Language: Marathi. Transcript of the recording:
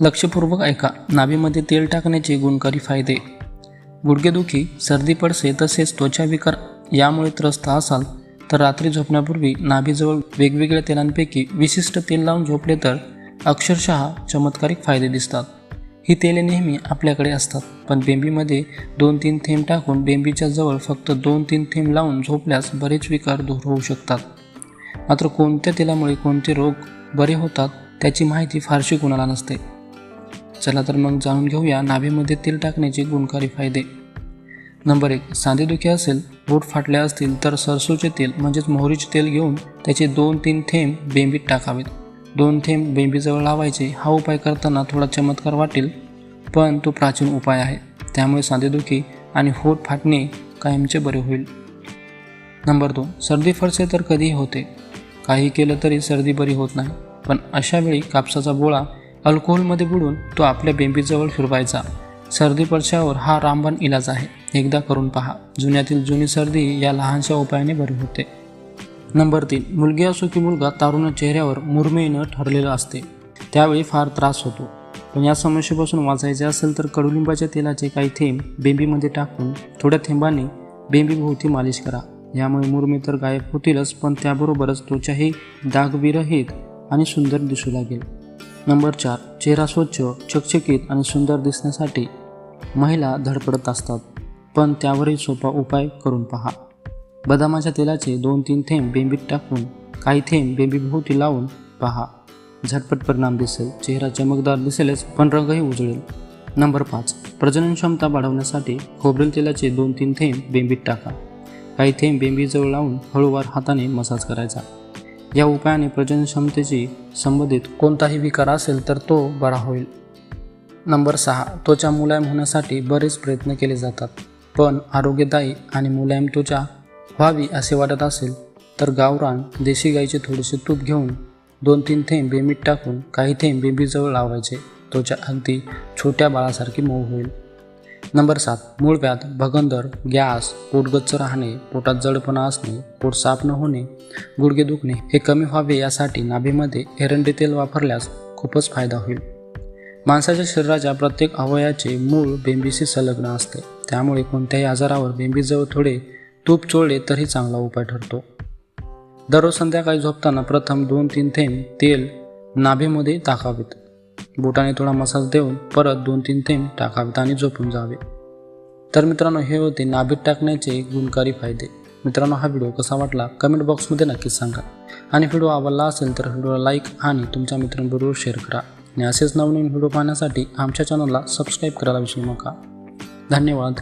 लक्षपूर्वक ऐका. नाभीमध्ये तेल टाकण्याचे गुणकारी फायदे. गुडघेदुखी सर्दी पडसे तसेच त्वचा विकार यामुळे त्रस्त असाल तर रात्री झोपण्यापूर्वी नाभीजवळ वेगवेगळ्या तेलांपैकी विशिष्ट तेल लावून झोपले तर अक्षरशः चमत्कारिक फायदे दिसतात. ही तेले नेहमी आपल्याकडे असतात पण बेंबीमध्ये दोन तीन थेंब टाकून बेंबीच्या जवळ फक्त दोन तीन थेंब लावून झोपल्यास बरेच विकार दूर होऊ शकतात. मात्र कोणत्या तेलामुळे कोणते रोग बरे होतात त्याची माहिती फारशी कुणाला नसते. चला तर मग जाणून घेऊया नाभीमध्ये तेल टाकण्याचे गुणकारी फायदे. नंबर एक सांधेदुखी असेल बोट फाटल्या असतील तर सरसूचे तेल म्हणजेच मोहरीचे तेल घेऊन त्याचे दोन तीन थेंब बेंबीत टाकावेत. दोन थेंब बेंबीजवळ लावायचे हा उपाय करताना थोडा चमत्कार वाटेल पण तो प्राचीन उपाय आहे. त्यामुळे सांधेदुखी आणि होठ फाटणे कायमचे बरे होईल. नंबर दोन सर्दी फरसे तर कधीही होते. काही केलं तरी सर्दी बरी होत नाही पण अशावेळी कापसाचा गोळा अल्कोहोलमध्ये बुडून तो आपल्या बेंबीजवळ फिरवायचा. सर्दी पडशावर हा रामबाण इलाज आहे. एकदा करून पहा. जुन्यातील जुनी सर्दी या लहानशा उपायाने बरी होते. नंबर तीन. मुलगी असो की मुलगा तारुण चेहऱ्यावर मुरमेनं ठरलेलं असते. त्यावेळी फार त्रास होतो. पण या समस्येपासून वाचायचे असेल तर कडुलिंबाच्या तेलाचे काही थेंब बेंबीमध्ये टाकून थोड्या थेंबाने बेंबीभोवती मालिश करा. यामुळे मुरमे तर गायब होतीलच पण त्याबरोबरच त्वचाही दागविरहित आणि सुंदर दिसू लागेल. नंबर चार चेहरा स्वच्छ चकचकीत आणि सुंदर दिसण्यासाठी महिला धडपडत असतात. पण त्यावरही सोपा उपाय करून पहा. बदामाच्या तेलाचे दोन तीन थेंब बेंबीत टाकून काही थेंब बेंबीभोवती लावून पहा. झटपट परिणाम दिसेल. चेहरा चमकदार दिसेलच पण रंगही उजळेल. नंबर पाच प्रजनन क्षमता वाढवण्यासाठी खोबरेल तेलाचे दोन तीन थेंब बेंबीत टाका. काही थेंब बेंबीजवळ लावून हळूवार हाताने मसाज करायचा. या उपायाने प्रजनन क्षमतेशी संबंधित कोणताही विकार असेल तर तो बरा होईल. नंबर सहा त्वचा मुलायम होण्यासाठी बरेच प्रयत्न केले जातात पण आरोग्यदायी आणि मुलायम त्वचा व्हावी असे वाटत असेल तर गावरान देशी गाईचे थोडेसे तूप घेऊन दोन तीन थेंब बेंबीत टाकून काही थेंब बेबीजवळ लावायचे. त्वचा अगदी छोट्या बाळासारखी मऊ होईल. नंबर सात मूळव्याध भगंदर गॅस पोटगच्च राहणे पोटात जडपणा असणे पोट साफ न होणे गुडघे दुखणे हे कमी व्हावे यासाठी नाभीमध्ये एरंडी तेल वापरल्यास खूपच फायदा होईल. माणसाच्या शरीराच्या प्रत्येक अवयवाचे मूळ बेंबीशी संलग्न असते. त्यामुळे कोणत्याही आजारावर बेंबीजवळ थोडे तूप चोळले तरी चांगला उपाय ठरतो. दररोज संध्याकाळी झोपताना प्रथम दोन तीन थेंब तेल नाभीमध्ये टाकावेत. बोटाने थोडा मसाज देऊन परत दोन तीन थेंब टाकावेत आणि झोपून जावे. तर मित्रांनो हे होते नाभीत टाकण्याचे गुणकारी फायदे. मित्रांनो हा व्हिडिओ कसा वाटला कमेंट बॉक्समध्ये नक्कीच सांगा. आणि व्हिडिओ आवडला असेल तर व्हिडिओला लाईक आणि तुमच्या मित्रांबरोबर शेअर करा. आणि असेच नवनवीन व्हिडिओ पाहण्यासाठी आमच्या चॅनलला सबस्क्राईब करायला विसरू नका. धन्यवाद.